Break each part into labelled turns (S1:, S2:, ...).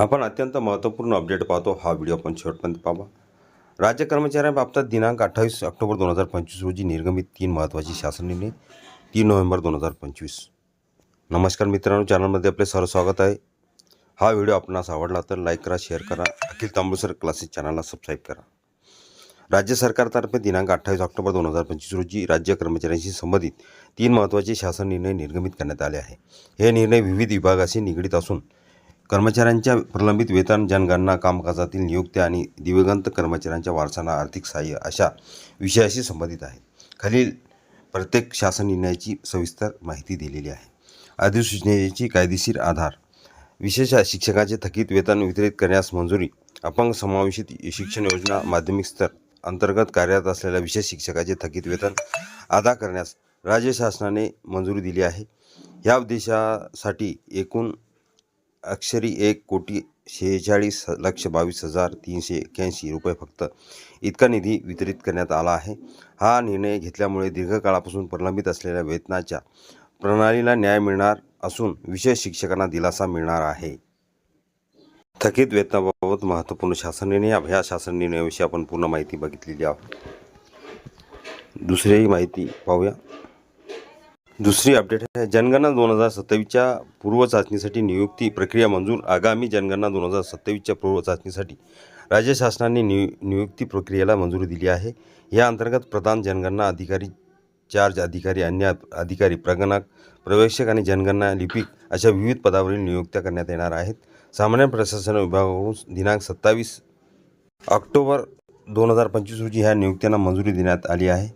S1: आपण अत्यंत महत्त्वपूर्ण अपडेट पाहतो. हा व्हिडिओ आपण शेवटपर्यंत पाहा. राज्य कर्मचाऱ्यांबाबत दिनांक अठ्ठावीस ऑक्टोबर दोन हजार पंचवीस रोजी निर्गमित तीन महत्त्वाचे शासन निर्णय तीन नोव्हेंबर दोन हजार पंचवीस. नमस्कार मित्रांनो चॅनलमध्ये आपले सर्व स्वागत आहे. हा व्हिडिओ आपणास आवडला तर लाईक करा शेअर करा. अखिल तांबुसर क्लासेस चॅनलला सबस्क्राईब करा. राज्य सरकारतर्फे दिनांक अठ्ठावीस ऑक्टोबर दोन हजार पंचवीस रोजी राज्य कर्मचाऱ्यांशी संबंधित तीन महत्त्वाचे शासन निर्णय निर्गमित करण्यात आले आहे. हे निर्णय विविध विभागाशी निगडीत असून कर्मचाऱ्यांच्या प्रलंबित वेतन जनगणना कामकाजातील नियुक्त्या आणि दिवंगत कर्मचाऱ्यांच्या वारसांना आर्थिक सहाय्य अशा विषयाशी संबंधित आहे. खालील प्रत्येक शासन निर्णयाची सविस्तर माहिती दिलेली आहे. अधिसूचनेची कायदेशीर आधार विशेष शिक्षकाचे थकीत वेतन वितरित करण्यास मंजुरी अपंग समावेशित शिक्षण योजना माध्यमिक स्तर अंतर्गत कार्यरत असलेल्या विशेष शिक्षकाचे थकीत वेतन अदा करण्यास राज्य शासनाने मंजुरी दिली आहे. या उद्देशासाठी एकूण अक्षरी एक कोटी शेहेचाळीस लक्ष बावीस हजार तीनशे एक्क्याऐंशी रुपये फक्त. इतका निधी वितरित करण्यात आला आहे. हा निर्णय घेतल्यामुळे दीर्घकाळापासून प्रलंबित असलेल्या वेतनाच्या प्रणालीला न्याय मिळणार असून विशेष शिक्षकांना दिलासा मिळणार आहे. थकीत वेतनाबाबत महत्त्वपूर्ण शासन निर्णय ह्या शासन निर्णयाविषयी आपण पूर्ण माहिती बघितलेली आहोत. दुसरीही माहिती पाहूया. दुसरी अपडेट आहे. जनगणना दोन हजार सत्तावीसच्या पूर्वचाचणीसाठी नियुक्ती प्रक्रिया मंजूर. आगामी जनगणना दोन हजार सत्तावीसच्या पूर्वचाचणीसाठी राज्य शासनाने नियु नियुक्ती प्रक्रियेला मंजुरी दिली आहे. या अंतर्गत प्रधान जनगणना अधिकारी चार्ज अधिकारी अन्य अधिकारी प्रगणक प्रवेशक आणि जनगणना लिपिक अशा विविध पदावरील नियुक्त्या करण्यात येणार आहेत. सामान्य प्रशासन विभागाकडून दिनांक सत्तावीस ऑक्टोबर दोन हजार पंचवीस रोजी ह्या नियुक्त्यांना मंजुरी देण्यात आली आहे.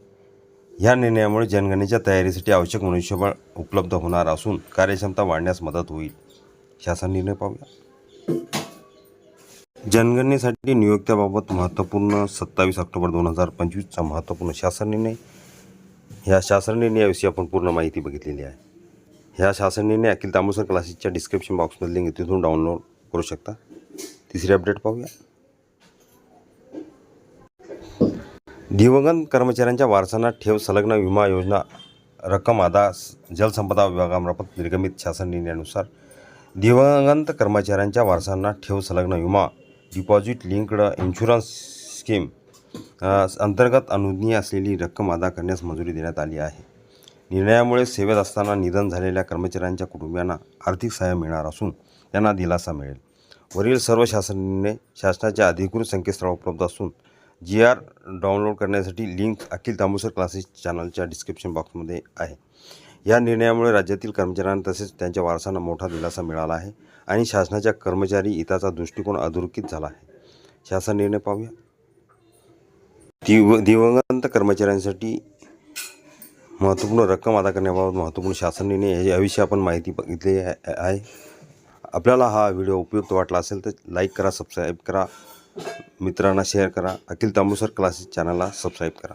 S1: ह्या निर्णयामुळे जनगणनेच्या तयारीसाठी आवश्यक मनुष्यबळ उपलब्ध होणार असून कार्यक्षमता वाढण्यास मदत होईल. शासन निर्णय पाहूया. जनगणनेसाठी नियुक्त्याबाबत महत्त्वपूर्ण सत्तावीस ऑक्टोबर दोन हजार पंचवीसचा महत्त्वपूर्ण शासन निर्णय. ह्या शासन निर्णयाविषयी आपण पूर्ण माहिती बघितलेली आहे. ह्या शासन निर्णय अखिल तांबूसर क्लासेसच्या डिस्क्रिप्शन बॉक्समध्ये लिंक तिथून डाउनलोड करू शकता. तिसरी अपडेट पाहूया. दिवंगत कर्मचाऱ्यांच्या वारसांना ठेव संलग्न विमा योजना रक्कम अदा जलसंपदा विभागामार्फत निर्गमित शासन निर्णयानुसार दिवंगत कर्मचाऱ्यांच्या वारसांना ठेव संलग्न विमा डिपॉझिट लिंक्ड इन्शुरन्स स्कीम अंतर्गत अनुज्ञेय असलेली रक्कम अदा करण्यास मंजुरी देण्यात आली आहे. निर्णयामुळे सेवेत असताना निधन झालेल्या कर्मचाऱ्यांच्या कुटुंबियांना आर्थिक सहाय्य मिळणार असून त्यांना दिलासा मिळेल. वरील सर्व शासन निर्णय शासनाच्या अधिकृत संकेतस्थळावर उपलब्ध असून जी आर डाउनलोड करण्यासाठी लिंक अखिल तांबूसर क्लासेस चॅनलच्या डिस्क्रिप्शन बॉक्समध्ये आहे. या निर्णयामुळे राज्यातील कर्मचाऱ्यांना तसेच त्यांच्या वारसांना मोठा दिलासा मिळाला आहे आणि शासनाच्या कर्मचारी हिताचा दृष्टिकोन अधोरेखित झाला आहे. शासन निर्णय पाहूया. दिव दिवंगत कर्मचाऱ्यांसाठी महत्त्वपूर्ण रक्कम अदा करण्याबाबत महत्त्वपूर्ण शासन निर्णय याविषयी आपण माहिती बघितली आहे आहे. आपल्याला हा व्हिडिओ उपयुक्त वाटला असेल तर लाईक करा सबस्क्राईब करा. मित्रांना शेअर करा. अखिल तांबूसर क्लासेस चॅनलला सबस्क्राईब करा.